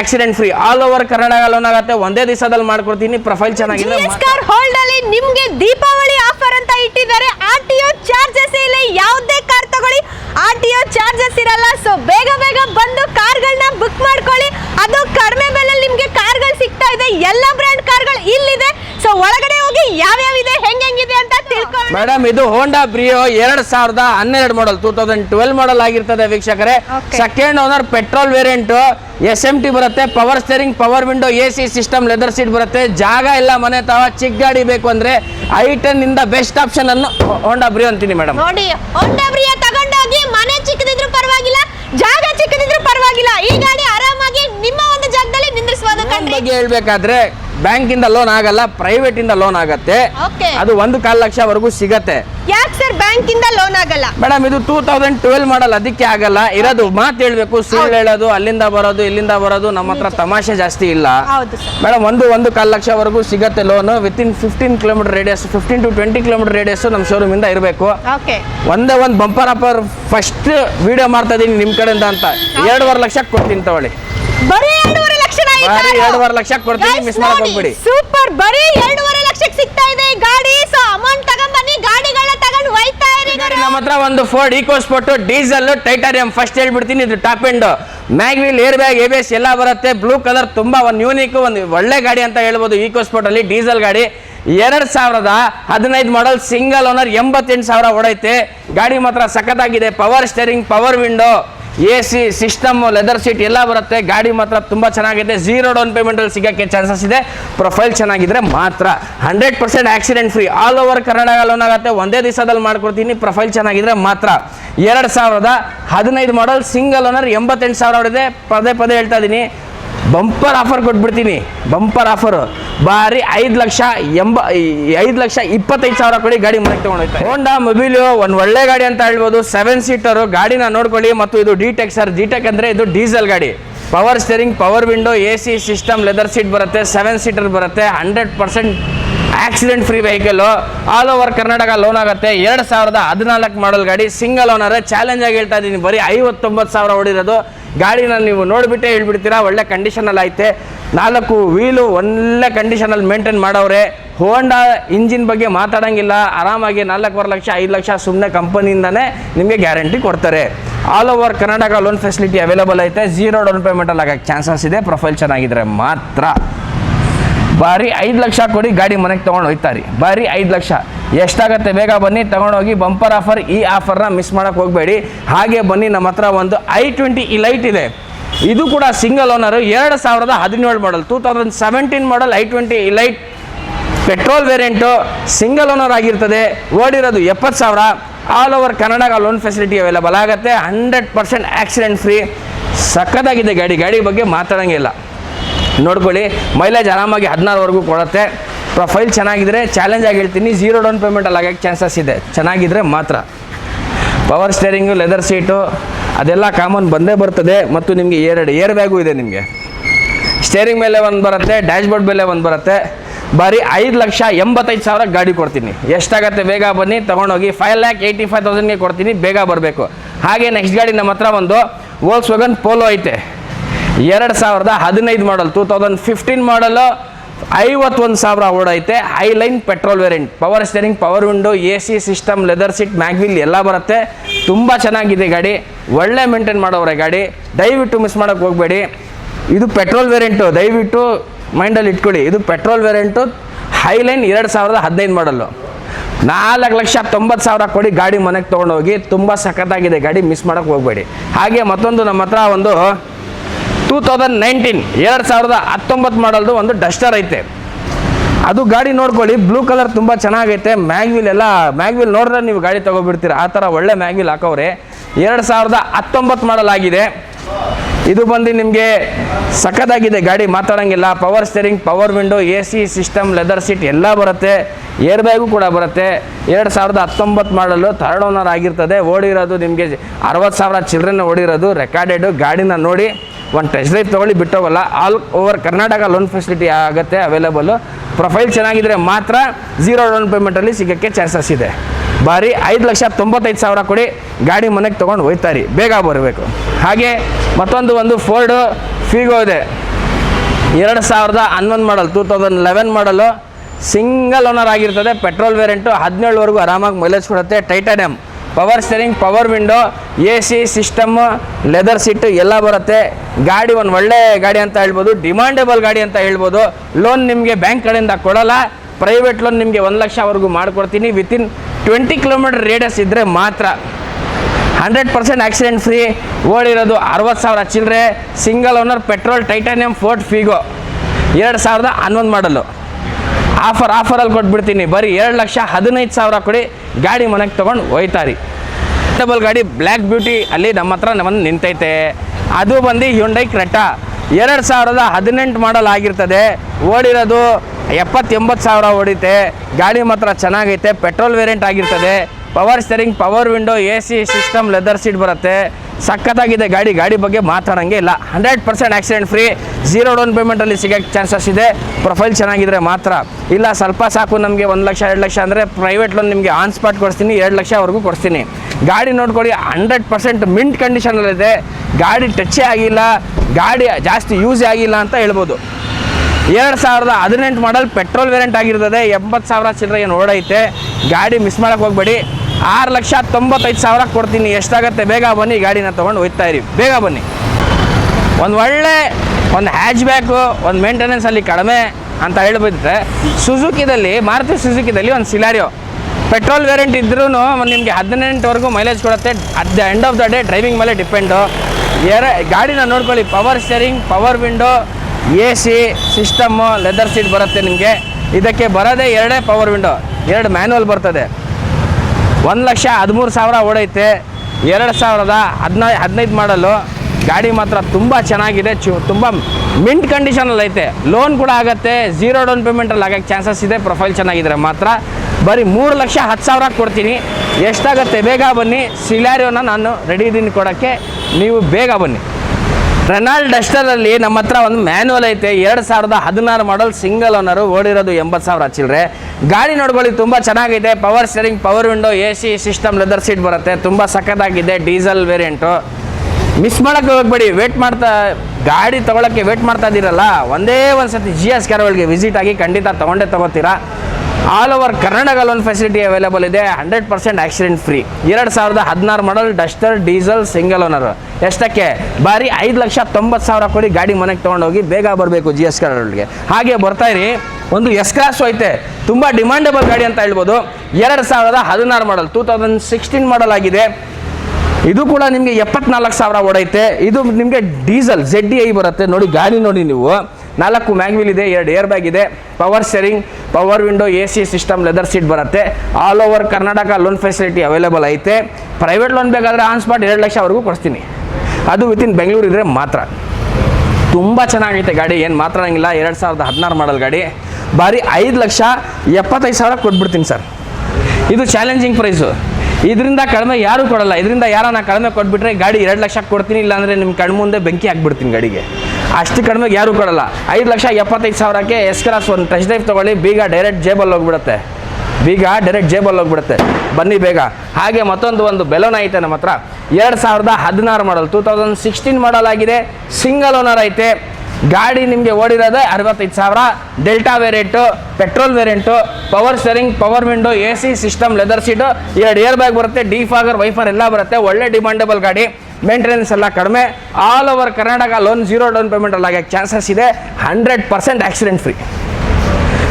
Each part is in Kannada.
Accident free all over Karnataka loan ಆಗುತ್ತೆ. ಒಂದೇ ದಿವಸದಲ್ಲಿ ಮಾಡ್ಕೊಡ್ತೀನಿ. ಪ್ರೊಫೈಲ್ ಚೆನ್ನಾಗಿದೆ. ಸ್ಕಾರ್ ಕಾರ್ ಹೋಲ್ಡ್ ಅಲ್ಲಿ ನಿಮ್ಗೆ ದೀಪಾವಳಿ ಆಫರ್ ಅಂತ ಇಟ್ಟಿದ್ದಾರೆ. ಆರ್ ಟಿ ಒ ಚಾರ್ಜಸ್ ಇಲ್ಲ ಯಾವುದೇ ಕಾರ್ ತಗೊಳ್ಳಿ. ಆರ್ ಟಿ ಚಾರ್ಜಸ್ ಇರಲ್ಲ. ಸೊ ಬೇಗ ಬೇಗ ಬಂದು ಕಾರ್ಗಳನ್ನ ಬುಕ್ ಮಾಡ್ಕೊಳ್ಳಿ. ಅದು ಕಡಿಮೆ ಬೆಲೆಯಲ್ಲಿ ನಿಮ್ಗೆ ಕಾರ್ಗಳು ಸಿಗ್ತಾ ಇದೆ. ಎಲ್ಲ ಬ್ರ್ಯಾಂಡ್ ಕಾರ್ಗಳು ಇಲ್ಲಿದೆ. ಸೊ ಒಳಗಡೆ ಹೋಗಿ ಯಾವ್ಯಾವ ಇದೆ ಹೆಂಗ್ ಹೆಂಗಿದೆ ಅಂತ ತಿಳ್ಕೊಳ್ಳಿ. ಮೇಡಮ್ ಇದು ಹೋಂಡಾ ಬ್ರಿಯೋ ಎರಡ್ ಸಾವಿರದ ಹನ್ನೆರಡು model two thousand twelve model ಆಗಿರ್ತದೆ ವೀಕ್ಷಕರೇ. Second owner petrol variant S M T ಬರುತ್ತೆ power steering power window A C system leather seat ಬರುತ್ತೆ. ಜಾಗ ಇಲ್ಲ, ಮನೆ ತಾವ, ಚಿಕ್ಕ ಗಾಡಿ ಬೇಕು ಅಂದ್ರೆ ಐ ಟೆನ್ ಇಂದ ಬೆಸ್ಟ್ ಆಪ್ಷನ್ ಅನ್ನು ಹೋಂಡಾ ಬ್ರಿಯೋ ಅಂತೀನಿ ಮೇಡಮ್ ನೋಡಿ ಹೋಂಡಾ ಬ್ರಿಯ ತಗೊಂಡೋಗಿ ಮನೆ ಚಿಕ್ಕದಿದ್ರು ಪರವಾಗಿಲ್ಲ, ಜಾಗ ಚಿಕ್ಕದಿದ್ರು ಪರವಾಗಿಲ್ಲ. ಈ ಗಾಡಿ ಬಗ್ಗೆ ಹೇಳ್ಬೇಕಾದ್ರೆ ಬ್ಯಾಂಕ್ ಇಂದ ಲೋನ್ ಆಗಲ್ಲ ಪ್ರೈವೇಟ್ ಇಂದ ಲೋನ್ ಆಗತ್ತೆ. ಅದು ಒಂದು ಲಕ್ಷ ಲಕ್ಷವರೆಗೂ ಸಿಗತ್ತೆ. ಯಾಕೆ ಸರ್ ಬ್ಯಾಂಕ್ ಇಂದ ಲೋನ್ ಆಗಲ್ಲ? ಮೇಡಮ್ ಇದು ಟೂ ತೌಸಂಡ್ ಟ್ವೆಲ್ ಮಾಡಲ್ ಅದಕ್ಕೆ ಆಗಲ್ಲ. ಇರೋದು ಮಾತು ಹೇಳ್ಬೇಕು ಸುಳ್ಳು ಹೇಳೋದು ಅಲ್ಲಿಂದ ಬರೋದು ಇಲ್ಲಿಂದ ಬರೋದು ನಮ್ಮ ಹತ್ರ ತಮಾಷೆ ಜಾಸ್ತಿ ಇಲ್ಲ. ಹೌದು ಸರ್. ಮೇಡಮ್ ಒಂದು ಒಂದು ಲಕ್ಷ ಲಕ್ಷವರೆಗೂ ಸಿಗತ್ತೆ loan within fifteen kilometre radius fifteen to twenty kilometre radius ನಮ್ಮ ಶೋರೂಮ್ ಇಂದ ಇರಬೇಕು. ಓಕೆ. ಒಂದೇ ಒಂದು ಬಂಪರ್ ಅಪರ್ ಫಸ್ಟ್ ವಿಡಿಯೋ ಮಾಡ್ತಾ ಇದೀನಿ ನಿಮ್ಮ ಕಡೆಯಿಂದ ಅಂತ. ಎರಡೂವರೆ ಲಕ್ಷ ಕೊಡ್ತೀನಿ ತಗೊಳ್ಳಿ. ಬರೀ ಬರೀ ಎರಡೂವರೆ ಲಕ್ಷ ಕೊಡ್ತೀನಿ ಮಿಸ್ ಮಾಡಕ್ ಹೋಗ್ಬೇಡಿ ಸೂಪರ್ ಬರೀ ಎರಡೂವರೆ ಲಕ್ಷಕ್ಕೆ ಸಿಗ್ತಾ ಇದೆ. ಈ ಗಾಡಿ ಸೊ ಅಮೌಂಟ್ ಗಾಡಿಗಳನ್ನ ತಗೊಂಡು ಹೋಯ್ತಾ ಇರಿ ನಮ್ಮ ಹತ್ರ ಒಂದು Ford Eco Sport diesel Titanium first ಹೇಳ್ಬಿಡ್ತೀನಿ ಇದು top end mag wheel air bag ABS ಎಲ್ಲ ಬರುತ್ತೆ. ಬ್ಲೂ ಕಲರ್ ತುಂಬಾ ಒಂದು ಯೂನಿಕ್ ಒಂದು ಒಳ್ಳೆ ಗಾಡಿ ಅಂತ ಹೇಳ್ಬೋದು ಈಕೋ ಸ್ಪೋರ್ಟ್ ಅಲ್ಲಿ ಡೀಸೆಲ್ ಗಾಡಿ. ಎರಡ್ ಸಾವಿರದ ಹದಿನೈದು ಮಾಡಲ್ ಸಿಂಗಲ್ ಓನರ್ ಎಂಬತ್ತೆಂಟು ಸಾವಿರ ಓಡೈತೆ. ಗಾಡಿ ಮಾತ್ರ ಸಖತ್ತಾಗಿದೆ. Power steering power window A C system leather seat ಎಲ್ಲ ಬರುತ್ತೆ. ಗಾಡಿ ಮಾತ್ರ ತುಂಬ ಚೆನ್ನಾಗಿದೆ. ಝೀರೋ ಡೌನ್ ಪೇಮೆಂಟಲ್ಲಿ ಸಿಗೋಕ್ಕೆ ಚಾನ್ಸಸ್ ಇದೆ. ಪ್ರೊಫೈಲ್ ಚೆನ್ನಾಗಿದ್ರೆ ಮಾತ್ರ. Hundred percent accident free all over Karnataka loan ಆಗುತ್ತೆ. ಒಂದೇ ದಿವಸದಲ್ಲಿ ಮಾಡ್ಕೊಡ್ತೀನಿ. ಪ್ರೊಫೈಲ್ ಚೆನ್ನಾಗಿದ್ರೆ ಮಾತ್ರ. ಎರಡು ಸಾವಿರದ ಹದಿನೈದು ಮಾಡಲ್ ಸಿಂಗಲ್ ಓನರ್ ಎಂಬತ್ತೆಂಟು ಸಾವಿರ ಹೊಡೆದೆ ಪದೇ ಪದೇ ಹೇಳ್ತಾ ಇದ್ದೀನಿ. ಬಂಪರ್ ಆಫರ್ ಕೊಟ್ಬಿಡ್ತೀನಿ. Bumper offer. ಬಾರಿ ಐದು ಲಕ್ಷ ಎಂಬ, ಐದು ಲಕ್ಷ ಇಪ್ಪತ್ತೈದು ಸಾವಿರ ಕೊಡಿ ಗಾಡಿ ಮನೆಗೆ ತೊಗೊಂಡೋಗ್ತಾರೆ ಹೋಂಡಾ ಮೊಬೈಲು ಒಂದು ಒಳ್ಳೆ ಗಾಡಿ ಅಂತ ಹೇಳ್ಬೋದು. ಸೆವೆನ್ ಸೀಟರು ಗಾಡಿನ ನೋಡ್ಕೊಳ್ಳಿ. ಮತ್ತು ಇದು D tech sir G tech ಅಂದರೆ ಇದು ಡೀಸೆಲ್ ಗಾಡಿ. Power steering power window A C system leather seat ಬರುತ್ತೆ. ಸೆವೆನ್ ಸೀಟರ್ ಬರುತ್ತೆ. Hundred percent accident free vehicle all over Karnataka loan ಆಗುತ್ತೆ. ಎರಡು ಸಾವಿರದ ಹದಿನಾಲ್ಕು ಮಾಡಲ್ ಗಾಡಿ ಸಿಂಗಲ್ ಓನರ್ ಚಾಲೆಂಜ್ ಆಗಿ ಹೇಳ್ತಾ ಇದ್ದೀನಿ. ಬರೀ ಐವತ್ತೊಂಬತ್ತು ಸಾವಿರ ಹೊಡಿರೋದು ಗಾಡಿನ ನೀವು ನೋಡಿಬಿಟ್ಟೆ ಹೇಳ್ಬಿಡ್ತೀರಾ? ಒಳ್ಳೆ ಕಂಡೀಷನಲ್ಲಿ ಐತೆ. ನಾಲ್ಕು ವೀಲು ಒಳ್ಳೆ ಕಂಡೀಷನಲ್ಲಿ ಮೇಂಟೈನ್ ಮಾಡವ್ರೆ. ಹೋಂಡಾ ಇಂಜಿನ್ ಬಗ್ಗೆ ಮಾತಾಡೋಂಗಿಲ್ಲ. ಆರಾಮಾಗಿ ನಾಲ್ಕೂವರೆ ಲಕ್ಷ, ಐದು ಲಕ್ಷ ಸುಮ್ಮನೆ ಕಂಪನಿಯಿಂದನೇ ನಿಮಗೆ ಗ್ಯಾರಂಟಿ ಕೊಡ್ತಾರೆ. All over Karnataka loan facility available ಐತೆ. ಝೀರೋ ಡೌನ್ ಪೇಮೆಂಟಲ್ಲಿ ಆಗೋಕ್ಕೆ ಚಾನ್ಸಸ್ ಇದೆ. ಪ್ರೊಫೈಲ್ ಚೆನ್ನಾಗಿದ್ರೆ ಮಾತ್ರ. ಬಾರಿ ಐದು ಲಕ್ಷ ಕೊಡಿ ಗಾಡಿ ಮನೆಗೆ ತೊಗೊಂಡು ಹೋಗ್ತಾರೆ ಬಾರಿ ಐದು ಲಕ್ಷ. ಎಷ್ಟಾಗತ್ತೆ ಬೇಗ ಬನ್ನಿ ತೊಗೊಂಡೋಗಿ ಬಂಪರ್ ಆಫರ್, ಈ ಆಫರ್ನ ಮಿಸ್ ಮಾಡೋಕೆ ಹೋಗಬೇಡಿ. ಹಾಗೆ ಬನ್ನಿ, ನಮ್ಮ ಹತ್ರ ಒಂದು ಐ ಟ್ವೆಂಟಿ ಈ ಲೈಟ್ ಇದೆ. ಇದು ಕೂಡ ಸಿಂಗಲ್ ಓನರು ಎರಡು ಸಾವಿರದ ಹದಿನೇಳು model two thousand seventeen model I twenty Elite petrol variant single owner ಆಗಿರ್ತದೆ. ಓಡಿರೋದು ಎಪ್ಪತ್ತು ಸಾವಿರ. ಆಲ್ ಓವರ್ ಕನ್ನಡಗ ಲೋನ್ ಫೆಸಿಲಿಟಿ ಅವೈಲೇಬಲ್ ಆಗುತ್ತೆ. ಹಂಡ್ರೆಡ್ ಪರ್ಸೆಂಟ್ ಆಕ್ಸಿಡೆಂಟ್ ಫ್ರೀ ಸಖತ್ತಾಗಿದೆ ಗಾಡಿ. ಗಾಡಿ ಬಗ್ಗೆ ಮಾತಾಡೋಂಗಿಲ್ಲ. ನೋಡ್ಕೊಳ್ಳಿ ಮೈಲೇಜ್ ಆರಾಮಾಗಿ ಹದಿನಾರವರೆಗೂ ಕೊಡುತ್ತೆ. ಪ್ರೊಫೈಲ್ ಚೆನ್ನಾಗಿದ್ರೆ ಚಾಲೆಂಜ್ ಆಗಿ ಹೇಳ್ತೀನಿ ಝೀರೋ ಡೌನ್ ಪೇಮೆಂಟಲ್ಲಿ ಆಗೋಕ್ಕೆ ಚಾನ್ಸಸ್ ಇದೆ. ಚೆನ್ನಾಗಿದ್ರೆ ಮಾತ್ರ. ಪವರ್ ಸ್ಟೇರಿಂಗು ಲೆದರ್ ಸೀಟು ಅದೆಲ್ಲ ಕಾಮನ್ ಬಂದೇ ಬರ್ತದೆ ಮತ್ತು ನಿಮಗೆ ಎರಡು ಏರ್ ಬ್ಯಾಗು ಇದೆ ನಿಮಗೆ. ಸ್ಟೇರಿಂಗ್ ಮೇಲೆ ಒಂದು ಬರುತ್ತೆ ಡ್ಯಾಶ್ ಬೋರ್ಡ್ ಮೇಲೆ ಒಂದು ಬರುತ್ತೆ. ಬರೀ ಐದು ಲಕ್ಷ ಎಂಬತ್ತೈದು ಸಾವಿರ ಗಾಡಿ ಕೊಡ್ತೀನಿ. ಎಷ್ಟಾಗತ್ತೆ ಬೇಗ ಬನ್ನಿ, ತೊಗೊಂಡೋಗಿ ಫೈವ್ ಲ್ಯಾಕ್ ಏಯ್ಟಿ ಫೈವ್ ತೌಸಂಡ್ಗೆ ಕೊಡ್ತೀನಿ, ಬೇಗ ಬರಬೇಕು. ಹಾಗೆ ನೆಕ್ಸ್ಟ್ ಗಾಡಿ ನಮ್ಮ ಹತ್ರ ಒಂದು ವೋಲ್ಸ್ ವ್ಯಾಗನ್ ಪೋಲೋ ಐತೆ. ಎರಡು ಸಾವಿರದ ಹದಿನೈದು ಮಾಡಲ್ ಟೂ ತೌಸಂಡ್ ಫಿಫ್ಟೀನ್ ಮಾಡಲು ಐವತ್ತೊಂದು ಸಾವಿರ ಓಡೈತೆ line petrol variant power steering power window A C system leather seat mag wheel ಎಲ್ಲ ಬರುತ್ತೆ. ತುಂಬ ಚೆನ್ನಾಗಿದೆ ಗಾಡಿ. ಒಳ್ಳೆ ಮೇಂಟೈನ್ ಮಾಡೋವ್ರೆ ಗಾಡಿ. ದಯವಿಟ್ಟು ಮಿಸ್ ಮಾಡೋಕ್ಕೆ ಹೋಗಬೇಡಿ. ಇದು ಪೆಟ್ರೋಲ್ ವೇರಿಯಂಟು ದಯವಿಟ್ಟು ಮೈಂಡಲ್ಲಿ ಇಟ್ಕೊಳ್ಳಿ. ಇದು ಪೆಟ್ರೋಲ್ ವೇರಿಯಂಟು ಹೈಲೈನ್ ಎರಡು ಸಾವಿರದ ಹದಿನೈದು ಮಾಡಲ್ಲು ನಾಲ್ಕು ಲಕ್ಷ ತೊಂಬತ್ತು ಸಾವಿರ ಕೊಡಿ ಗಾಡಿ ಮನೆಗೆ ತೊಗೊಂಡೋಗಿ. ತುಂಬ ಸಖತ್ತಾಗಿದೆ ಗಾಡಿ ಮಿಸ್ ಮಾಡೋಕ್ಕೆ ಹೋಗಬೇಡಿ. ಹಾಗೆ ಮತ್ತೊಂದು ನಮ್ಮ ಹತ್ರ ಒಂದು ಟೂ ತೌಸಂಡ್ ನೈನ್ಟೀನ್ ಎರಡು ಸಾವಿರದ ಹತ್ತೊಂಬತ್ತು ಮಾಡಲ್ದು ಒಂದು ಡಸ್ಟರ್ ಐತೆ. ಅದು ಗಾಡಿ ನೋಡ್ಕೊಳ್ಳಿ ಬ್ಲೂ ಕಲರ್ ತುಂಬ ಚೆನ್ನಾಗೈತೆ. ಮ್ಯಾಗ್ವಿಲ್ ಎಲ್ಲ ಮ್ಯಾಗ್ವಿಲ್ ನೋಡಿದ್ರೆ ನೀವು ಗಾಡಿ ತೊಗೊಬಿಡ್ತೀರ. ಆ ಥರ ಒಳ್ಳೆ ಮ್ಯಾಗ್ವಿಲ್ ಹಾಕವ್ರೆ. ಎರಡು ಸಾವಿರದ ಹತ್ತೊಂಬತ್ತು ಮಾಡಲ್ ಆಗಿದೆ. ಇದು ಬಂದು ನಿಮಗೆ ಸಖತ್ತಾಗಿದೆ ಗಾಡಿ, ಮಾತಾಡೋಂಗಿಲ್ಲ. Power steering power window A C system leather seat ಎಲ್ಲ ಬರುತ್ತೆ. ಏರ್ ಬ್ಯಾಗು ಕೂಡ ಬರುತ್ತೆ. ಎರಡು ಸಾವಿರದ ಹತ್ತೊಂಬತ್ತು ಮಾಡಲು ಥರ್ಡ್ ಓನರ್ ಆಗಿರ್ತದೆ. ಓಡಿರೋದು ನಿಮಗೆ ಅರವತ್ತು ಸಾವಿರ ಚಿಲ್ಡ್ರನ್ನ ಓಡಿರೋದು. ರೆಕಾರ್ಡೆಡು ಗಾಡಿನ ನೋಡಿ. ಒಂದು ಟೆಸ್ಟ್ ಡ್ರೈವ್ ತೊಗೊಳ್ಳಿ, ಬಿಟ್ಟೋಗಲ್ಲ. All over Karnataka loan facility ಆಗುತ್ತೆ ಅವೈಲೇಬಲು ಪ್ರೊಫೈಲ್ ಚೆನ್ನಾಗಿದ್ರೆ ಮಾತ್ರ ಝೀರೋ ಡೌನ್ ಪೇಮೆಂಟಲ್ಲಿ ಸಿಗೋಕ್ಕೆ ಚಾನ್ಸಸ್ ಇದೆ. ಬಾರಿ ಐದು ಲಕ್ಷ ತೊಂಬತ್ತೈದು ಸಾವಿರ ಕೊಡಿ, ಗಾಡಿ ಮನೆಗೆ ತೊಗೊಂಡು ಹೋಯ್ತಾರಿ. ಬೇಗ ಬರಬೇಕು. ಹಾಗೆ ಮತ್ತೊಂದು ಒಂದು ಫೋರ್ಡು ಫೀಗೋ ಇದೆ. ಎರಡು ಸಾವಿರದ ಹನ್ನೊಂದು model two thousand eleven model single owner ಆಗಿರ್ತದೆ ಪೆಟ್ರೋಲ್ ವೇರಿಯಂಟು ಹದಿನೇಳುವರೆಗೂ ಆರಾಮಾಗಿ ಮೈಲೇಜ್ ಕೊಡುತ್ತೆ. Titanium power steering, power window, A C system leather seat ಎಲ್ಲ ಬರುತ್ತೆ. ಗಾಡಿ ಒಂದು ಒಳ್ಳೆ ಗಾಡಿ ಅಂತ ಹೇಳ್ಬೋದು, ಡಿಮಾಂಡೇಬಲ್ ಗಾಡಿ ಅಂತ ಹೇಳ್ಬೋದು. ಲೋನ್ ನಿಮಗೆ ಬ್ಯಾಂಕ್ ಕಡೆಯಿಂದ ಕೊಡೋಲ್ಲ. ಪ್ರೈವೇಟ್ ಲೋನ್ ನಿಮಗೆ ಒಂದು ಲಕ್ಷವರೆಗೂ ಮಾಡಿಕೊಡ್ತೀನಿ. ವಿತಿನ್ ಟ್ವೆಂಟಿ ಕಿಲೋಮೀಟರ್ ರೇಡಿಯಸ್ ಇದ್ದರೆ ಮಾತ್ರ. ಹಂಡ್ರೆಡ್ ಪರ್ಸೆಂಟ್ ಆಕ್ಸಿಡೆಂಟ್ ಫ್ರೀ ಓಡಿರೋದು ಅರವತ್ತು ಸಾವಿರ ಚಿಲ್ಲರೆ single owner petrol titanium Ford Figo ಎರಡು ಸಾವಿರದ ಹನ್ನೊಂದು ಮಾಡಲು ಆಫರ್ ಆಫರಲ್ಲಿ ಕೊಟ್ಬಿಡ್ತೀನಿ. ಬರೀ ಎರಡು ಲಕ್ಷ ಹದಿನೈದು ಸಾವಿರ ಕೊಡಿ, ಗಾಡಿ ಮನೆಗೆ ತೊಗೊಂಡು ಹೋಯ್ತಾರಿ ಡಬಲ್ ಗಾಡಿ ಬ್ಲ್ಯಾಕ್ ಬ್ಯೂಟಿ ಅಲ್ಲಿ ನಮ್ಮ ಹತ್ರ ನಮ್ಮನ್ನು ನಿಂತೈತೆ. ಅದು ಬಂದು ಹ್ಯುಂಡೈ ಕ್ರೆಟಾ ಎರಡು ಸಾವಿರದ ಹದಿನೆಂಟು ಮಾಡಲ್ ಆಗಿರ್ತದೆ. ಓಡಿರೋದು ಎಪ್ಪತ್ತೆಂಬತ್ತು ಸಾವಿರ ಓಡಿತೆ. ಗಾಡಿ ಮಾತ್ರ ಚೆನ್ನಾಗೈತೆ ಪೆಟ್ರೋಲ್ ವೇರಿಯಂಟ್ ಆಗಿರ್ತದೆ. Power steering, power window, A C system, leather seat ಬರುತ್ತೆ. ಸಖತ್ತಾಗಿದೆ ಗಾಡಿ. ಗಾಡಿ ಬಗ್ಗೆ ಮಾತಾಡೋಂಗೆ ಇಲ್ಲ. Hundred percent accident free. Zero down ಪೇಮೆಂಟಲ್ಲಿ ಸಿಗೋಕ್ಕೆ ಚಾನ್ಸಸ್ ಇದೆ. ಪ್ರೊಫೈಲ್ ಚೆನ್ನಾಗಿದ್ರೆ ಮಾತ್ರ. ಇಲ್ಲ, ಸ್ವಲ್ಪ ಸಾಕು ನಮಗೆ ಒಂದು ಲಕ್ಷ, ಎರಡು ಲಕ್ಷ ಅಂದರೆ ಪ್ರೈವೇಟ್ ಲೋನ್ ನಿಮಗೆ ಆನ್ ಸ್ಪಾಟ್ ಕೊಡಿಸ್ತೀನಿ, ಎರಡು ಲಕ್ಷವರೆಗೂ ಕೊಡಿಸ್ತೀನಿ. ಗಾಡಿ ನೋಡ್ಕೊಳ್ಳಿ, ಹಂಡ್ರೆಡ್ ಪರ್ಸೆಂಟ್ ಮಿಂಟ್ ಕಂಡೀಷನಲ್ಲಿದೆ ಗಾಡಿ ಟಚ್ಚೇ ಆಗಿಲ್ಲ. ಗಾಡಿ ಜಾಸ್ತಿ ಯೂಸೇ ಆಗಿಲ್ಲ ಅಂತ ಹೇಳ್ಬೋದು. ಎರಡು ಸಾವಿರದ ಹದಿನೆಂಟು ಮಾಡಲ್ ಪೆಟ್ರೋಲ್ ವೇರಿಯಂಟ್ ಆಗಿರ್ತದೆ. ಎಂಬತ್ತು ಸಾವಿರ ಚಿಲ್ಲರೆ ಏನು ಓಡೈತೆ. ಗಾಡಿ ಮಿಸ್ ಮಾಡೋಕೆ ಹೋಗ್ಬೇಡಿ. ಆರು ಲಕ್ಷ ತೊಂಬತ್ತೈದು ಸಾವಿರ ಕೊಡ್ತೀನಿ. ಎಷ್ಟಾಗತ್ತೆ? ಬೇಗ ಬನ್ನಿ, ಗಾಡಿನ ತೊಗೊಂಡು ಹೋಗ್ತಾ ಇರಿ. ಬೇಗ ಬನ್ನಿ. ಒಂದು ಒಳ್ಳೆ ಒಂದು ಹ್ಯಾಚ್ ಬ್ಯಾಕು ಒಂದು ಮೇಂಟೆನೆನ್ಸಲ್ಲಿ ಕಡಿಮೆ ಅಂತ ಹೇಳ್ಬಿಟ್ರೆ ಸುಜುಕಿದಲ್ಲಿ ಮಾರುತಿ ಸುಜುಕಿದಲ್ಲಿ ಒಂದು ಸಿಲಾರಿಯೋ ಪೆಟ್ರೋಲ್ ವೇರಿಯಂಟ್ ಇದ್ರೂ ನಿಮಗೆ ಹದಿನೆಂಟುವರೆಗೂ ಮೈಲೇಜ್ ಕೊಡುತ್ತೆ. At the end of the day driving ಮೇಲೆ ಡಿಪೆಂಡು ಎರ ಗಾಡಿನ ನೋಡ್ಕೊಳ್ಳಿ. Power steering power window A C system leather seat ಬರುತ್ತೆ ನಿಮಗೆ. ಇದಕ್ಕೆ ಬರೋದೇ ಎರಡೇ ಪವರ್ ವಿಂಡೋ ಎರಡು ಮ್ಯಾನ್ಯಲ್ ಬರ್ತದೆ. ಒಂದು ಲಕ್ಷ ಹದಿಮೂರು ಸಾವಿರ ಓಡೈತೆ. ಎರಡು ಸಾವಿರದ ಹದಿನೈ, ಹದಿನೈದು ಮಾಡಲು ಗಾಡಿ ಮಾತ್ರ ತುಂಬ ಚೆನ್ನಾಗಿದೆ. ಚು, ತುಂಬ ಮಿಂಟ್ ಕಂಡೀಷನಲ್ಲಿ ಐತೆ. ಲೋನ್ ಕೂಡ ಆಗುತ್ತೆ. ಝೀರೋ ಡೌನ್ ಪೇಮೆಂಟಲ್ಲಿ ಆಗೋಕ್ಕೆ ಚಾನ್ಸಸ್ ಇದೆ. ಪ್ರೊಫೈಲ್ ಚೆನ್ನಾಗಿದ್ರೆ ಮಾತ್ರ. ಬರೀ ಮೂರು ಲಕ್ಷ ಹತ್ತು ಸಾವಿರ ಕೊಡ್ತೀನಿ. ಎಷ್ಟಾಗುತ್ತೆ? ಬೇಗ ಬನ್ನಿ. ಸಿಲಾರಿಯೋನ ನಾನು ರೆಡಿ ಇದ್ದೀನಿ ಕೊಡೋಕ್ಕೆ. ನೀವು ಬೇಗ ಬನ್ನಿ. ರೆನಾಲ್ಡ್ ಡಸ್ಟರಲ್ಲಿ ನಮ್ಮ ಹತ್ರ ಒಂದು ಮ್ಯಾನ್ಯಲ್ ಐತೆ. ಎರಡು ಸಾವಿರದ ಹದಿನಾರು ಮಾಡಲ್ ಸಿಂಗಲ್ ಓನರು ಓಡಿರೋದು ಎಂಬತ್ತು ಸಾವಿರ ಚಿಲ್ಲರೆ ಗಾಡಿ ನೋಡ್ಕೊಳ್ಳಿ, ತುಂಬ ಚೆನ್ನಾಗಿದೆ. Power steering power window A C system leather seat ಬರುತ್ತೆ. ತುಂಬ ಸಖತ್ತಾಗಿದೆ ಡೀಸೆಲ್ ವೇರಿಯಂಟು ಮಿಸ್ ಮಾಡೋಕ್ಕೆ ಹೋಗ್ಬೇಡಿ. ವೇಟ್ ಮಾಡ್ತಾ, ಗಾಡಿ ತೊಗೊಳಕ್ಕೆ ವೇಟ್ ಮಾಡ್ತಾ ಇದ್ದೀರಲ್ಲ ಒಂದೇ ಒಂದು ಸತಿ ಜಿ ಎಸ್ ಕ್ಯಾರವಲ್ಗೆ ವಿಸಿಟ್ ಆಗಿ ಖಂಡಿತ ತೊಗೊಂಡೇ ತೊಗೋತೀರಾ? ಆಲ್ ಓವರ್ ಕರ್ನಾಟಕ ಒಂದು ಫೆಸಿಲಿಟಿ ಅವೈಲೇಬಲ್ ಇದೆ. ಹಂಡ್ರೆಡ್ ಪರ್ಸೆಂಟ್ ಆಕ್ಸಿಡೆಂಟ್ ಫ್ರೀ ಎರಡು ಸಾವಿರದ ಹದಿನಾರು model Duster diesel single owner ಎಷ್ಟಕ್ಕೆ? ಬಾರಿ ಐದು ಲಕ್ಷ ತೊಂಬತ್ತು ಸಾವಿರ ಕೊಡಿ ಗಾಡಿ ಮನೆಗೆ ತೊಗೊಂಡೋಗಿ ಬೇಗ ಬರಬೇಕು ಜಿ ಎಸ್ ಕಾರ್ಡ್ಗೆ ಹಾಗೆ ಬರ್ತಾ ಇರಿ. ಒಂದು ಎಸ್ ಕ್ಲಾಸ್ ಐತೆ. ತುಂಬ ಡಿಮ್ಯಾಂಡಬಲ್ ಗಾಡಿ ಅಂತ ಹೇಳ್ಬೋದು. ಎರಡು ಸಾವಿರದ ಹದಿನಾರು model two thousand sixteen model ಆಗಿದೆ. ಇದು ಕೂಡ ನಿಮಗೆ ಎಪ್ಪತ್ನಾಲ್ಕು ಸಾವಿರ ಓಡೈತೆ. ಇದು ನಿಮಗೆ ಡೀಸೆಲ್ ಜೆಡ್ ಐ ಬರುತ್ತೆ. ನೋಡಿ, ಗಾಡಿ ನೋಡಿ ನೀವು. ನಾಲ್ಕು ಮ್ಯಾಂಗ್ವಿಲ್ ಇದೆ, ಎರಡು ಏರ್ ಬ್ಯಾಗ್ ಇದೆ. Power steering, power window, A C system, leather seat ಬರುತ್ತೆ. All over Karnataka loan facility available ಐತೆ. ಪ್ರೈವೇಟ್ ಲೋನ್ ಬೇಕಾದರೆ ಆನ್ ಸ್ಪಾಟ್ ಎರಡು ಲಕ್ಷವರೆಗೂ ಕೊಡ್ತೀನಿ ಅದು ವಿತಿನ್ ಬೆಂಗಳೂರು ಇದ್ರೆ ಮಾತ್ರ. ತುಂಬ ಚೆನ್ನಾಗೈತೆ ಗಾಡಿ, ಏನು ಮಾತಾಡಂಗಿಲ್ಲ. ಎರಡು ಸಾವಿರದ ಹದಿನಾರು ಮಾಡಲ್ ಗಾಡಿ. ಬಾರಿ ಐದು ಲಕ್ಷ ಎಪ್ಪತ್ತೈದು ಸಾವಿರ ಕೊಟ್ಬಿಡ್ತೀನಿ ಸರ್. ಇದು ಚಾಲೆಂಜಿಂಗ್ ಪ್ರೈಸು ಇದರಿಂದ ಕಡಿಮೆ ಯಾರೂ ಕೊಡಲ್ಲ. ಇದರಿಂದ ಯಾರನ್ನ ಕಡಿಮೆ ಕೊಟ್ಬಿಟ್ರೆ ಗಾಡಿ ಎರಡು ಲಕ್ಷ ಕೊಡ್ತೀನಿ, ಇಲ್ಲಾಂದರೆ ನಿಮ್ಮ ಕಣ್ಮುಂದೆ ಬೆಂಕಿ ಹಾಕ್ಬಿಡ್ತೀನಿ ಗಾಡಿಗೆ. ಅಷ್ಟು ಕಡಿಮೆಗೆ ಯಾರೂ ಕೊಡಲ್ಲ. ಐದು ಲಕ್ಷ ಎಪ್ಪತ್ತೈದು ಸಾವಿರಕ್ಕೆ ಎಸ್ ಕ್ರಾಸ್ ಒಂದು ಟಚ್ ಡ್ರೈವ್ ತೊಗೊಳ್ಳಿ, ಬೀಗ ಡೈರೆಕ್ಟ್ ಜೇಬಲ್ಲಿ ಹೋಗ್ಬಿಡುತ್ತೆ. ಬೀಗ ಡೈರೆಕ್ಟ್ ಜೇಬಲ್ಲಿ ಹೋಗ್ಬಿಡುತ್ತೆ. ಬನ್ನಿ ಬೇಗ. ಹಾಗೆ ಮತ್ತೊಂದು ಒಂದು ಬೆಲೋನ್ ಐತೆ ನಮ್ಮ ಹತ್ರ. ಎರಡು ಸಾವಿರದ ಹದಿನಾರು model two thousand sixteen model ಆಗಿದೆ. ಸಿಂಗಲ್ ಓನರ್ ಐತೆ. ಗಾಡಿ ನಿಮಗೆ ಓಡಿರೋದೇ ಅರವತ್ತೈದು ಸಾವಿರ. Delta variant petrol variant power steering power window A C system leather seat ಎರಡು ಇಯರ್ ಬ್ಯಾಗ್ ಬರುತ್ತೆ ಡಿಫಾಗರ್ ವೈಫರ್ ಎಲ್ಲ ಬರುತ್ತೆ. ಒಳ್ಳೆ ಡಿಮಾಂಡೇಬಲ್ ಗಾಡಿ. ಮೇಂಟೆನೆನ್ಸ್ ಎಲ್ಲ ಕಡಿಮೆ. All over Karnataka loan zero down ಪೇಮೆಂಟಲ್ಲಿ ಆಗಕ್ಕೆ ಚಾನ್ಸಸ್ ಇದೆ. Hundred percent accident free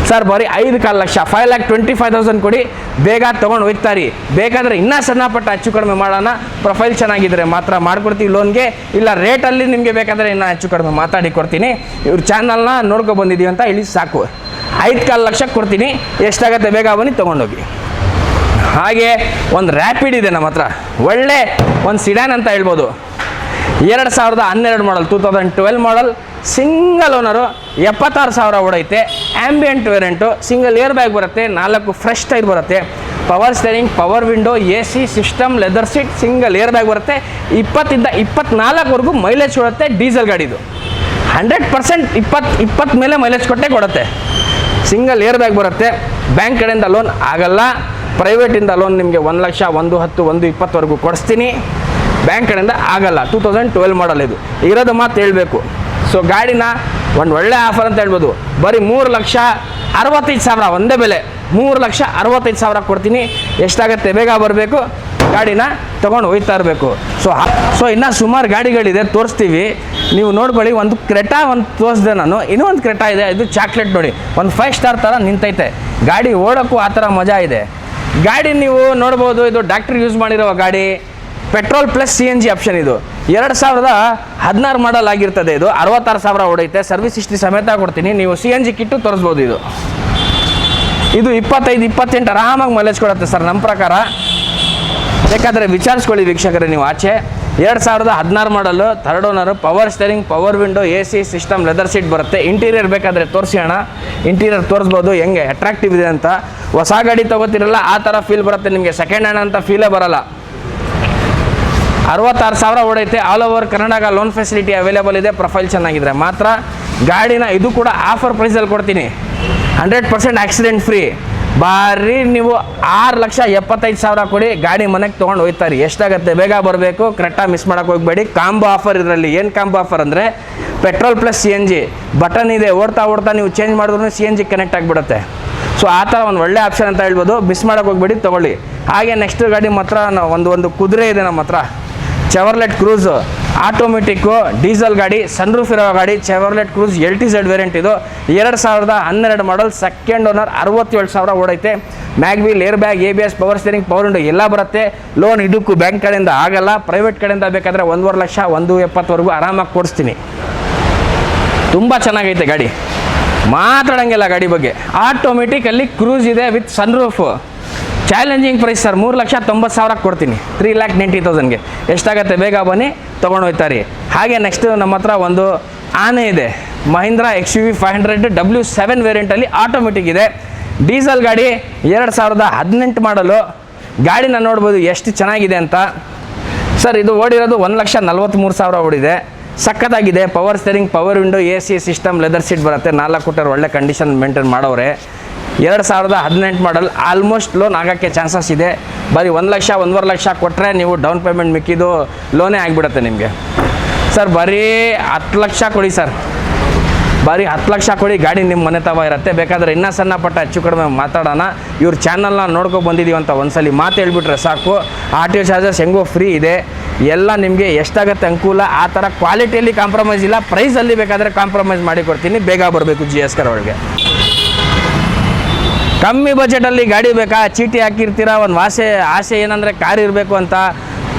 sir ಬರಿ ಐದು ಕಾಲು lakh. Five lakh twenty five thousand ಕೊಡಿ. ಬೇಗ ತೊಗೊಂಡು ಹೋಗ್ತಾರಿ. ಬೇಕಾದರೆ ಇನ್ನೂ ಸಣ್ಣ ಪಟ್ಟ ಹೆಚ್ಚು ಕಡಿಮೆ ಮಾಡೋಣ. ಪ್ರೊಫೈಲ್ ಚೆನ್ನಾಗಿದ್ರೆ ಮಾತ್ರ ಮಾಡ್ಕೊಡ್ತೀವಿ ಲೋನ್ಗೆ ಇಲ್ಲ ರೇಟಲ್ಲಿ ನಿಮಗೆ ಬೇಕಾದರೆ ಇನ್ನೂ ಹೆಚ್ಚು ಕಡಿಮೆ ಮಾತಾಡಿ ಕೊಡ್ತೀನಿ. ಇವ್ರ ಚಾನಲ್ನ ನೋಡ್ಕೊ ಬಂದಿದ್ದೀವಿ ಅಂತ ಹೇಳಿ ಸಾಕು. ಐದು ಕಾಲು ಲಕ್ಷಕ್ಕೆ ಕೊಡ್ತೀನಿ. ಎಷ್ಟಾಗತ್ತೆ ಬೇಗ ಬನ್ನಿ, ತೊಗೊಂಡೋಗಿ. ಹಾಗೆ ಒಂದು ರ್ಯಾಪಿಡ್ ಇದೆ ನಮ್ಮ ಹತ್ರ. ಒಳ್ಳೆ ಒಂದು ಸಿಡ್ಯಾನ್ ಅಂತ ಹೇಳ್ಬೋದು. ಎರಡು ಸಾವಿರದ ಹನ್ನೆರಡು model two thousand twelve model single owner ಎಪ್ಪತ್ತಾರು ಸಾವಿರ ಓಡೈತೆ. Ambient variant single air bag ಬರುತ್ತೆ, ನಾಲ್ಕು ಫ್ರೆಶ್ ಟೈರ್ ಬರುತ್ತೆ. Power steering power window A C system leather seat single air bag ಬರುತ್ತೆ. ಇಪ್ಪತ್ತಿಂದ ಇಪ್ಪತ್ನಾಲ್ಕವರೆಗೂ ಮೈಲೇಜ್ ಕೊಡುತ್ತೆ ಡೀಸೆಲ್ ಗಾಡಿದು. ಹಂಡ್ರೆಡ್ ಪರ್ಸೆಂಟ್ ಇಪ್ಪತ್ತು ಇಪ್ಪತ್ತು ಮೇಲೆ ಮೈಲೇಜ್ ಕೊಟ್ಟೆ ಕೊಡುತ್ತೆ. ಸಿಂಗಲ್ ಏರ್ ಬ್ಯಾಗ್ ಬರುತ್ತೆ. ಬ್ಯಾಂಕ್ ಕಡೆಯಿಂದ ಲೋನ್ ಆಗಲ್ಲ. ಪ್ರೈವೇಟಿಂದ ಲೋನ್ ನಿಮಗೆ ಒಂದು ಲಕ್ಷ, ಒಂದು ಹತ್ತು, ಒಂದು ಇಪ್ಪತ್ತವರೆಗೂ ಕೊಡಿಸ್ತೀನಿ. ಬ್ಯಾಂಕ್ ಕಡೆಯಿಂದ ಆಗಲ್ಲ. ಟೂ ತೌಸಂಡ್ ಟ್ವೆಲ್ ಮಾಡಲ್ ಇದು. ಇರೋದು ಮಾತು ಹೇಳಬೇಕು. ಸೊ ಗಾಡಿನ ಒಂದು ಒಳ್ಳೆ ಆಫರ್ ಅಂತ ಹೇಳ್ಬೋದು. ಬರೀ ಮೂರು ಲಕ್ಷ ಅರವತ್ತೈದು ಸಾವಿರ, ಒಂದೇ ಬೆಲೆ. ಮೂರು ಲಕ್ಷ ಅರವತ್ತೈದು ಸಾವಿರ ಕೊಡ್ತೀನಿ. ಎಷ್ಟಾಗತ್ತೆ? ಬೇಗ ಬರಬೇಕು. ಗಾಡಿನ ತೊಗೊಂಡು ಹೋಗ್ತಾ ಇರಬೇಕು. ಸೊ ಸೊ ಇನ್ನೂ ಸುಮಾರು ಗಾಡಿಗಳಿದೆ, ತೋರಿಸ್ತೀವಿ. ನೀವು ನೋಡ್ಕೊಳ್ಳಿ, ಒಂದು ಕ್ರೆಟಾ ಒಂದು ತೋರಿಸ್ದೆ ನಾನು. ಇನ್ನೊಂದು ಕ್ರೆಟಾ ಇದೆ. ಇದು ಚಾಕ್ಲೇಟ್ ನೋಡಿ. ಒಂದು ಫೈವ್ ಸ್ಟಾರ್ ಥರ ನಿಂತೈತೆ. ಗಾಡಿ ಓಡೋಕ್ಕೂ ಆ ಥರ ಮಜಾ ಇದೆ. ಗಾಡಿ ನೀವು ನೋಡ್ಬೋದು, ಇದು ಡಾಕ್ಟ್ರ್ ಯೂಸ್ ಮಾಡಿರೋ ಗಾಡಿ. Petrol plus C N G option ಇದು. ಎರಡು ಸಾವಿರದ ಹದಿನಾರು ಮಾಡಲ್ ಆಗಿರ್ತದೆ ಇದು. ಅರವತ್ತಾರು ಸಾವಿರ ಹೊಡೈತೆ ಸರ್ವಿಸ್ ಇಷ್ಟು ಸಮೇತ ಕೊಡ್ತೀನಿ. ನೀವು ಸಿ ಎನ್ ಜಿ ಕಿಟ್ಟು ತೋರಿಸ್ಬೋದು ಇದು. ಇದು ಇಪ್ಪತ್ತೈದು, ಇಪ್ಪತ್ತೆಂಟು ಆರಾಮಾಗಿ ಮೈಲೇಜ್ ಕೊಡುತ್ತೆ ಸರ್. ನಮ್ಮ ಪ್ರಕಾರ. ಬೇಕಾದರೆ ವಿಚಾರಿಸ್ಕೊಳ್ಳಿ ವೀಕ್ಷಕರೇ ನೀವು ಆಚೆ. ಎರಡು ಸಾವಿರದ ಹದಿನಾರು model third owner power steering power window A C system leather seat ಬರುತ್ತೆ. ಇಂಟೀರಿಯರ್ ಬೇಕಾದರೆ ತೋರಿಸೋಣ ಇಂಟೀರಿಯರ್ ತೋರಿಸ್ಬೋದು. ಹೆಂಗೆ? ಅಟ್ರಾಕ್ಟಿವ್ ಇದೆ ಅಂತ. ಹೊಸ ಗಾಡಿ ತೊಗೋತಿರಲ್ಲ, ಆ ಥರ ಫೀಲ್ ಬರುತ್ತೆ ನಿಮಗೆ. ಸೆಕೆಂಡ್ ಹ್ಯಾಂಡ್ ಅಂತ ಫೀಲೇ ಬರಲ್ಲ. ಅರವತ್ತಾರು ಸಾವಿರ ಓಡೈತೆ. All over Karnataka loan facility available ಇದೆ. ಪ್ರೊಫೈಲ್ ಚೆನ್ನಾಗಿದ್ರೆ ಮಾತ್ರ ಗಾಡಿನ ಇದು ಕೂಡ ಆಫರ್ ಪ್ರೈಸಲ್ಲಿ ಕೊಡ್ತೀನಿ. ಹಂಡ್ರೆಡ್ ಪರ್ಸೆಂಟ್ ಆಕ್ಸಿಡೆಂಟ್ ಫ್ರೀ ಬಾರಿ ನೀವು ಆರು ಲಕ್ಷ ಎಪ್ಪತ್ತೈದು ಸಾವಿರ ಕೊಡಿ, ಗಾಡಿ ಮನೆಗೆ ತೊಗೊಂಡು ಹೋಗ್ತಾರೆ. ಎಷ್ಟಾಗುತ್ತೆ? ಬೇಗ ಬರಬೇಕು ಕರೆಕ್ಟಾಗಿ ಮಿಸ್ ಮಾಡೋಕೆ ಹೋಗಬೇಡಿ. ಕಾಂಬೋ ಆಫರ್ ಇದರಲ್ಲಿ. ಏನು ಕಾಂಬೋ ಆಫರ್ ಅಂದರೆ petrol plus C N G button ಇದೆ, ಓಡ್ತಾ ಓಡ್ತಾ ನೀವು ಚೇಂಜ್ ಮಾಡಿದ್ರು ಸಿ ಎನ್ ಜಿ ಕನೆಕ್ಟ್ ಆಗಿಬಿಡುತ್ತೆ. ಸೊ ಆ ಥರ ಒಂದು ಒಳ್ಳೆ ಆಪ್ಷನ್ ಅಂತ ಹೇಳ್ಬೋದು. ಮಿಸ್ ಮಾಡೋಕೆ ಹೋಗ್ಬೇಡಿ, ತೊಗೊಳ್ಳಿ. ಹಾಗೆ ನೆಕ್ಸ್ಟ್ ಗಾಡಿ ಮಾತ್ರ ಒಂದು ಒಂದು ಕುದುರೆ ಇದೆ ನಮ್ಮ ಹತ್ರ. ಚೆವರ್ಲೆಟ್ ಕ್ರೂಸ್ ಆಟೋಮೆಟಿಕ್ಕು ಡೀಸೆಲ್ ಗಾಡಿ ಸನ್ರೂಫ್ ಇರೋ ಗಾಡಿ Chevrolet Cruze L T Z variant ಇದು. ಎರಡು ಸಾವಿರದ ಹನ್ನೆರಡು ಮಾಡಲ್ ಸೆಕೆಂಡ್ ಓನರ್ ಅರವತ್ತೇಳು ಸಾವಿರ ಓಡೈತೆ. Mag wheel air bag A B S power steering power window ಎಲ್ಲ ಬರುತ್ತೆ. ಲೋನ್ ಇದಕ್ಕೂ ಬ್ಯಾಂಕ್ ಕಡೆಯಿಂದ ಆಗಲ್ಲ. ಪ್ರೈವೇಟ್ ಕಡೆಯಿಂದ ಬೇಕಾದರೆ ಒಂದೂವರೆ ಲಕ್ಷ, ಒಂದು ಎಪ್ಪತ್ತವರೆಗೂ ಆರಾಮಾಗಿ ಕೊಡಿಸ್ತೀನಿ. ತುಂಬ ಚೆನ್ನಾಗೈತೆ ಗಾಡಿ. ಮಾತಾಡೋಂಗಿಲ್ಲ ಗಾಡಿ ಬಗ್ಗೆ. ಆಟೋಮೆಟಿಕಲ್ಲಿ ಕ್ರೂಸ್ ಇದೆ with sunroof challenging price sir ಮೂರು ಲಕ್ಷ ತೊಂಬತ್ತು ಸಾವಿರ ಕೊಡ್ತೀನಿ. ತ್ರೀ ಲ್ಯಾಕ್ ನೈಂಟಿ ತೌಸಂಡ್ಗೆ ಎಷ್ಟಾಗತ್ತೆ? ಬೇಗ ಬನ್ನಿ. ತೊಗೊಂಡು ಹೋಗ್ತಾರೆ ಹಾಗೆ ನೆಕ್ಸ್ಟ್ ನಮ್ಮ ಹತ್ರ ಒಂದು ಆನೆ ಇದೆ. Mahindra X U V five hundred W seven ವೇರಿಯಂಟಲ್ಲಿ automatic ಇದೆ. ಡೀಸೆಲ್ ಗಾಡಿ ಎರಡು ಸಾವಿರದ ಹದಿನೆಂಟು ಮಾಡಲು. ಗಾಡಿನ ನೋಡ್ಬೋದು ಎಷ್ಟು ಚೆನ್ನಾಗಿದೆ ಅಂತ. ಸರ್ ಇದು ಓಡಿರೋದು ಒಂದು ಲಕ್ಷ ನಲ್ವತ್ತ್ಮೂರು ಸಾವಿರ ಓಡಿದೆ. ಸಖತ್ತಾಗಿದೆ. Power steering power window A C system leather seat ಬರುತ್ತೆ. ನಾಲ್ಕು ಕೊಟ್ಟರು ಒಳ್ಳೆ ಕಂಡೀಷನ್ ಮೇಂಟೈನ್ ಮಾಡೋರೆ ಎರಡು ಸಾವಿರದ ಹದಿನೆಂಟು ಮಾಡಲ್ ಆಲ್ಮೋಸ್ಟ್ ಲೋನ್ ಆಗೋಕ್ಕೆ ಚಾನ್ಸಸ್ ಇದೆ. ಬರೀ ಒಂದು ಲಕ್ಷ, ಒಂದೂವರೆ ಲಕ್ಷ ಕೊಟ್ಟರೆ ನೀವು ಡೌನ್ ಪೇಮೆಂಟ್ ಮಿಕ್ಕಿದ್ದು ಲೋನೇ ಆಗಿಬಿಡುತ್ತೆ ನಿಮಗೆ. ಸರ್ ಬರೀ ಹತ್ತು ಲಕ್ಷ ಕೊಡಿ ಸರ್ ಬರೀ ಹತ್ತು ಲಕ್ಷ ಕೊಡಿ, ಗಾಡಿ ನಿಮ್ಮ ಮನೆ ತವ ಇರುತ್ತೆ. ಬೇಕಾದರೆ ಇನ್ನೂ ಸಣ್ಣ ಪಟ್ಟ ಹೆಚ್ಚು ಕಡಿಮೆ ಮಾತಾಡೋಣ. ಇವ್ರ ಚಾನಲ್ನ ನೋಡ್ಕೊ ಬಂದಿದ್ದೀವಿ ಅಂತ ಒಂದ್ಸಲಿ ಮಾತು ಹೇಳ್ಬಿಟ್ರೆ ಸಾಕು. ಆರ್ ಟಿ ಚಾರ್ಜಸ್ ಹೆಂಗೋ ಫ್ರೀ ಇದೆ. ಎಲ್ಲ ನಿಮಗೆ ಎಷ್ಟಾಗುತ್ತೆ ಅನುಕೂಲ? ಆ ಥರ ಕ್ವಾಲಿಟಿಯಲ್ಲಿ ಕಾಂಪ್ರಮೈಸ್ ಇಲ್ಲ. ಪ್ರೈಸಲ್ಲಿ ಬೇಕಾದರೆ ಕಾಂಪ್ರಮೈಸ್ ಮಾಡಿ ಕೊಡ್ತೀನಿ. ಬೇಗ ಬರಬೇಕು ಜಿ ಎಸ್ ಕರ್ ಒಳಗೆ ಕಮ್ಮಿ ಬಜೆಟಲ್ಲಿ ಗಾಡಿ ಬೇಕಾ? ಚೀಟಿ ಹಾಕಿರ್ತೀರಾ? ಒಂದು ಆಸೆ ಆಸೆ ಏನಂದರೆ ಕಾರ್ ಇರಬೇಕು ಅಂತ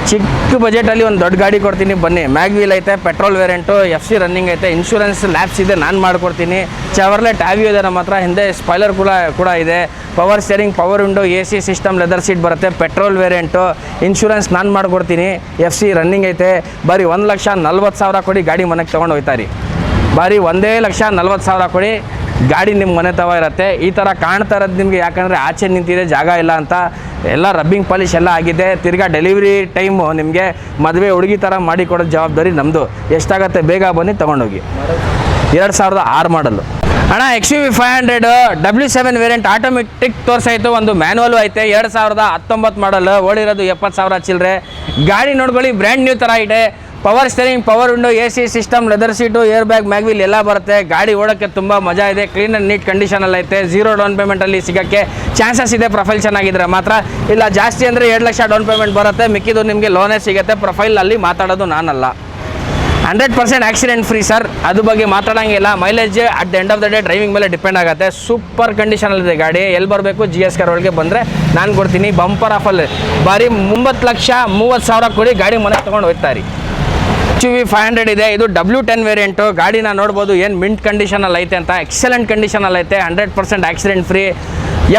ಚಿಕ್ಕ ಬಜೆಟಲ್ಲಿ ಒಂದು ದೊಡ್ಡ ಗಾಡಿ ಕೊಡ್ತೀನಿ. ಬನ್ನಿ, ಮ್ಯಾಗ್ವೀಲ್ ಐತೆ, petrol variant, F C running ಐತೆ ಇನ್ಶೂರೆನ್ಸ್ ಲ್ಯಾಬ್ಸ್ ಇದೆ, ನಾನು ಮಾಡ್ಕೊಡ್ತೀನಿ. ಚವರ್ಲೆ ಟ್ಯಾವಿ ಇದೆ ನಮ್ಮ ಹತ್ರ. ಹಿಂದೆ ಸ್ಪಾಯ್ಲರ್ ಕೂಡ ಕೂಡ ಇದೆ. Power steering power window A C system leather seat ಬರುತ್ತೆ. ಪೆಟ್ರೋಲ್ ವೇರಿಯಂಟು ಇನ್ಶೂರೆನ್ಸ್ ನಾನು ಮಾಡಿಕೊಡ್ತೀನಿ. ಎಫ್ ಸಿ ರನ್ನಿಂಗ್ ಐತೆ. ಬರೀ ಒಂದು ಲಕ್ಷ ನಲ್ವತ್ತು ಸಾವಿರ ಕೊಡಿ ಗಾಡಿ ಮನೆಗೆ ತೊಗೊಂಡು ಹೋಗ್ತಾರೆ ಬರೀ ಒಂದೇ ಲಕ್ಷ ನಲ್ವತ್ತು ಸಾವಿರ ಕೊಡಿ. ಗಾಡಿ ನಿಮ್ಮ ಮನೆ ತವ ಇರುತ್ತೆ. ಈ ಥರ ಕಾಣ್ತಾ ಇರೋದು ನಿಮಗೆ ಯಾಕಂದರೆ ಆಚೆ ನಿಂತಿದೆ, ಜಾಗ ಇಲ್ಲ ಅಂತ ಎಲ್ಲ ರಬ್ಬಿಂಗ್ ಪಾಲಿಶ್ ಎಲ್ಲ ಆಗಿದೆ. ತಿರ್ಗಾ ಡೆಲಿವರಿ ಟೈಮು ನಿಮಗೆ ಮದುವೆ ಹುಡುಗಿ ಥರ ಮಾಡಿ ಕೊಡೋ ಜವಾಬ್ದಾರಿ ನಮ್ಮದು ಎಷ್ಟಾಗತ್ತೆ ಬೇಗ ಬನ್ನಿ, ತೊಗೊಂಡೋಗಿ. ಎರಡು ಸಾವಿರದ ಆರು ಮಾಡಲು ಅಣ್ಣ X U V five hundred W seven variant automatic ತೋರಿಸಾಯಿತು ಒಂದು ಮ್ಯಾನುವಲ್ ಐತೆ. ಎರಡು ಸಾವಿರದ ಹತ್ತೊಂಬತ್ತು ಮಾಡಲ್ ಓಡಿರೋದು ಎಪ್ಪತ್ತು ಸಾವಿರ ಚಿಲ್ಲರೆ ಗಾಡಿ ನೋಡ್ಕೊಳ್ಳಿ ಬ್ರ್ಯಾಂಡ್ ನ್ಯೂ ಥರ ಇದೆ. Power steering, power window A C system leather seat air bag mag wheel ಎಲ್ಲ ಬರುತ್ತೆ. ಗಾಡಿ ಓಡೋಕ್ಕೆ ತುಂಬ ಮಜಾ ಇದೆ. ಕ್ಲೀನ್ ಆ್ಯಂಡ್ ನೀಟ್ ಕಂಡೀಷನಲ್ಲಿ ಐತೆ. ಝೀರೋ ಡೌನ್ ಪೇಮೆಂಟಲ್ಲಿ ಸಿಗೋಕ್ಕೆ ಚಾನ್ಸಸ್ ಇದೆ. ಪ್ರೊಫೈಲ್ ಚೆನ್ನಾಗಿದ್ರೆ ಮಾತ್ರ. ಇಲ್ಲ, ಜಾಸ್ತಿ ಅಂದರೆ ಎರಡು ಲಕ್ಷ ಡೌನ್ ಪೇಮೆಂಟ್ ಬರುತ್ತೆ. ಮಿಕ್ಕಿದ್ದು ನಿಮಗೆ ಲೋನೇ ಸಿಗುತ್ತೆ. ಪ್ರೊಫೈಲಲ್ಲಿ ಮಾತಾಡೋದು ನಾನಲ್ಲ. Hundred percent accident free sir ಅದು ಬಗ್ಗೆ ಮಾತಾಡೋಂಗಿಲ್ಲ. Mileage at the end of the day driving ಮೇಲೆ ಡಿಪೆಂಡ್ ಆಗುತ್ತೆ. ಸೂಪರ್ ಕಂಡೀಷನಲ್ಲಿದೆ ಗಾಡಿ. ಎಲ್ಲಿ ಬರಬೇಕು? ಜಿ ಎಸ್ ಕಾರ್ ಒಳಗೆ ಬಂದರೆ ನಾನು ಕೊಡ್ತೀನಿ. ಬಂಪರ್ ಆಫಲ್ಲಿ ಬಾರಿ ಮುಂಬತ್ತು ಲಕ್ಷ ಮೂವತ್ತು ಸಾವಿರ ಕೊಡಿ ಗಾಡಿ ಮನೆಗೆ ತೊಗೊಂಡು ಹೋಗ್ತಾರೆ ಎಚ್ ವಿ ಫೈವ್ ಹಂಡ್ರೆಡ್ ಇದೆ. ಇದು ಡಬ್ಲ್ಯೂ ಟೆನ್ ವೇರಿಯಂಟು ಗಾಡಿನ ನೋಡ್ಬೋದು ಏನು ಮಿಂಟ್ ಕಂಡೀಷನಲ್ಲಿ ಐತೆ ಅಂತ. ಎಕ್ಸಲೆಂಟ್ ಕಂಡೀಷನಲ್ಲಿ ಐತೆ. ಹಂಡ್ರೆಡ್ ಪರ್ಸೆಂಟ್ ಆಕ್ಸಿಡೆಂಟ್ ಫ್ರೀ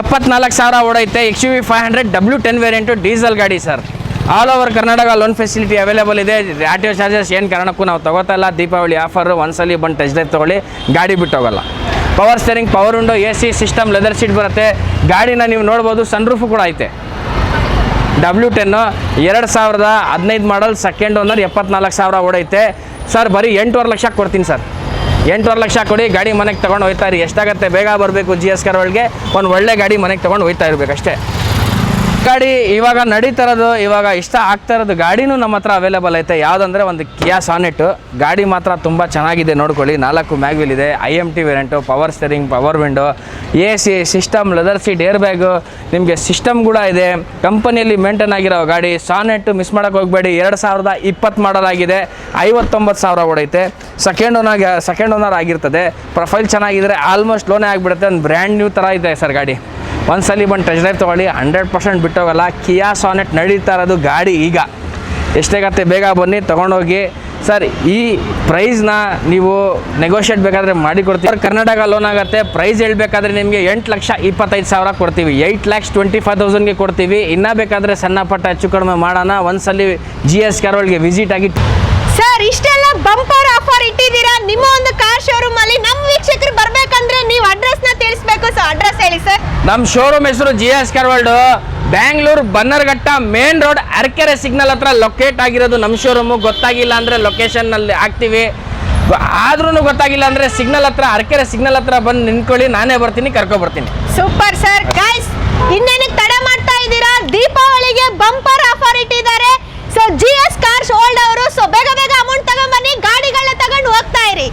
ಎಪ್ಪತ್ನಾಲ್ಕು ಸಾವಿರ ಓಡೈತೆ. H V five hundred W ten variant diesel ಗಾಡಿ sir all over Karnataka loan facility available ಇದೆ. ಆರ್ ಟಿ ಒ ಚಾರ್ಜಸ್ ಏನು ಕಾರಣಕ್ಕೂ ನಾವು ತಗೋತಲ್ಲ ದೀಪಾವಳಿ ಆಫರ್ ಒಂದ್ಸಲಿ ಬಂದು ಟಚ್ ಡ್ರೈವ್ ತೊಗೊಳ್ಳಿ. ಗಾಡಿ ಬಿಟ್ಟು ಹೋಗಲ್ಲ. Power steering power window A C system leather seat ಬರುತ್ತೆ. ಗಾಡಿನ ನೀವು ನೋಡ್ಬೋದು ಸನ್ರೂಫು ಕೂಡ ಐತೆ. ಡಬ್ಲ್ಯೂ ಟೆನ್ನು ಎರಡು ಸಾವಿರದ ಹದಿನೈದು ಮಾಡಲ್ ಸೆಕೆಂಡ್ ಓನರ್ ಎಪ್ಪತ್ನಾಲ್ಕು ಸಾವಿರ ಓಡೈತೆ. ಸರ್ ಬರೀ ಎಂಟೂವರೆ ಲಕ್ಷ ಕೊಡ್ತೀನಿ ಸರ್ ಎಂಟೂವರೆ ಲಕ್ಷ ಕೊಡಿ, ಗಾಡಿ ಮನೆಗೆ ತೊಗೊಂಡು ಹೋಗ್ತಾ ಇರಿ. ಎಷ್ಟಾಗತ್ತೆ, ಬೇಗ ಬರಬೇಕು ಜಿ ಎಸ್ ಕಾರ್ ಒಳಗೆ. ಒಂದು ಒಳ್ಳೆ ಗಾಡಿ ಮನೆಗೆ ತೊಗೊಂಡು ಹೋಗ್ತಾ ಇರಬೇಕು ಅಷ್ಟೇ ಗಾಡಿ ಇವಾಗ ನಡೀತಾ ಇರೋದು, ಇವಾಗ ಇಷ್ಟ ಆಗ್ತಾ ಇರೋದು ಗಾಡಿನೂ ನಮ್ಮ ಹತ್ರ ಅವೈಲೇಬಲ್ ಐತೆ. ಯಾವುದಂದ್ರೆ ಒಂದು ಕಿಯಾ ಸಾನೆಟ್ ಗಾಡಿ ಮಾತ್ರ ತುಂಬ ಚೆನ್ನಾಗಿದೆ ನೋಡ್ಕೊಳ್ಳಿ. ನಾಲ್ಕು ಮ್ಯಾಗ್ವಿಲ್ ಇದೆ. I M T variant power steering power window A C system leather seat air bag ನಿಮಗೆ ಸಿಸ್ಟಮ್ ಕೂಡ ಇದೆ. ಕಂಪನಿಯಲ್ಲಿ ಮೇಂಟೈನ್ ಆಗಿರೋ ಗಾಡಿ ಸಾನೆಟ್ ಮಿಸ್ ಮಾಡೋಕೆ ಹೋಗಬೇಡಿ. ಎರಡು ಸಾವಿರದ ಇಪ್ಪತ್ತು ಮಾಡಲ್ ಆಗಿದೆ ಐವತ್ತೊಂಬತ್ತು ಸಾವಿರ ಓಡೈತೆ ಸೆಕೆಂಡ್ ಓನರ್ ಸೆಕೆಂಡ್ ಓನರ್ ಆಗಿರ್ತದೆ. ಪ್ರೊಫೈಲ್ ಚೆನ್ನಾಗಿದ್ರೆ ಆಲ್ಮೋಸ್ಟ್ ಲೋನೇ ಆಗಿಬಿಡುತ್ತೆ. ಒಂದು ಬ್ರ್ಯಾಂಡ್ ನ್ಯೂ ಥರ ಇದೆ ಸರ್ ಗಾಡಿ. ಒಂದ್ಸಲಿ ಬಂದು ಟಚ್ ಡ್ರೈವ್ ತೊಗೊಳ್ಳಿ ಹಂಡ್ರೆಡ್ ಪರ್ಸೆಂಟ್ ಬಿಟ್ಟೋಗಲ್ಲ. ಕಿಯಾ ಸಾನೆಟ್ ನಡೀತಾ ಇರೋದು ಗಾಡಿ ಈಗ. ಎಷ್ಟಾಗತ್ತೆ ಬೇಗ ಬನ್ನಿ, ತೊಗೊಂಡೋಗಿ. ಸರ್, ಈ ಪ್ರೈಸ್ನ ನೀವು ನೆಗೋಷಿಯೇಟ್ ಬೇಕಾದರೆ ಮಾಡಿ ಕೊಡ್ತೀವಿ. ಕರ್ನಾಟಕ ಲೋನ್ ಆಗುತ್ತೆ. ಪ್ರೈಸ್ ಹೇಳಬೇಕಾದ್ರೆ ನಿಮಗೆ ಎಂಟು ಲಕ್ಷ ಇಪ್ಪತ್ತೈದು ಸಾವಿರ ಕೊಡ್ತೀವಿ. ಏಯ್ಟ್ ಲ್ಯಾಕ್ಸ್ ಟ್ವೆಂಟಿ ಫೈವ್ ತೌಸಂಡ್ಗೆ ಕೊಡ್ತೀವಿ. ಇನ್ನೂ ಬೇಕಾದರೆ ಸಣ್ಣ ಪಟ್ಟ ಹೆಚ್ಚು ಕಡಿಮೆ ಮಾಡೋಣ. ಒಂದ್ಸಲಿ ಜಿ ಎಸ್ ಕ್ಯಾರೋಲ್ಗೆ ವಿಸಿಟ್ ಆಗಿ ಸರ್, ಇಷ್ಟೆಲ್ಲ ಬಂಪರ್ ಆಫರ್ ಇಟ್ಟಿದ್ದೀರಾ? ನಿಮ್ಮ ಒಂದು ನಮ್ಮ ಶೋರೂಮ್ ಹೆಸರು G S car world Bangalore Bannerghatta main road Arakere signal ಹತ್ರ ಲೊಕೇಟ್ ಆಗಿರೋದು ನಮ್ಮ ಶೋರೂಮು ಗೊತ್ತಾಗಿಲ್ಲ ಅಂದರೆ ಲೊಕೇಶನ್ನಲ್ಲಿ ಹಾಕ್ತೀವಿ. ಆದ್ರೂ ಗೊತ್ತಾಗಿಲ್ಲ ಅಂದ್ರೆ ಸಿಗ್ನಲ್ ಹತ್ರ, ಅರಕೆರೆ ಸಿಗ್ನಲ್ ಹತ್ರ ಬಂದು ನಿಂತ್ಕೊಳ್ಳಿ, ನಾನೇ ಬರ್ತೀನಿ ಕರ್ಕೊಬರ್ತೀನಿ ಸೂಪರ್ ಸರ್ ಗೈಸ್ ಇನ್ನೇನು ತಡ ಮಾಡ್ತಾ ಇದ್ದೀರಾ? ದೀಪಾವಳಿಗೆ ಬಂಪರ್ ಆಫರ್ ಇಟ್ಟಿದ್ದಾರೆ. So G S cars world ಅವರು ಸೊ ಬೇಗ ಬೇಗ ಅಮೌಂಟ್ ತಗೊಂಡ್ಬನ್ನಿ ಗಾಡಿಗಳನ್ನ ತಗೊಂಡು ಹೋಗ್ತಾ ಇರಿ.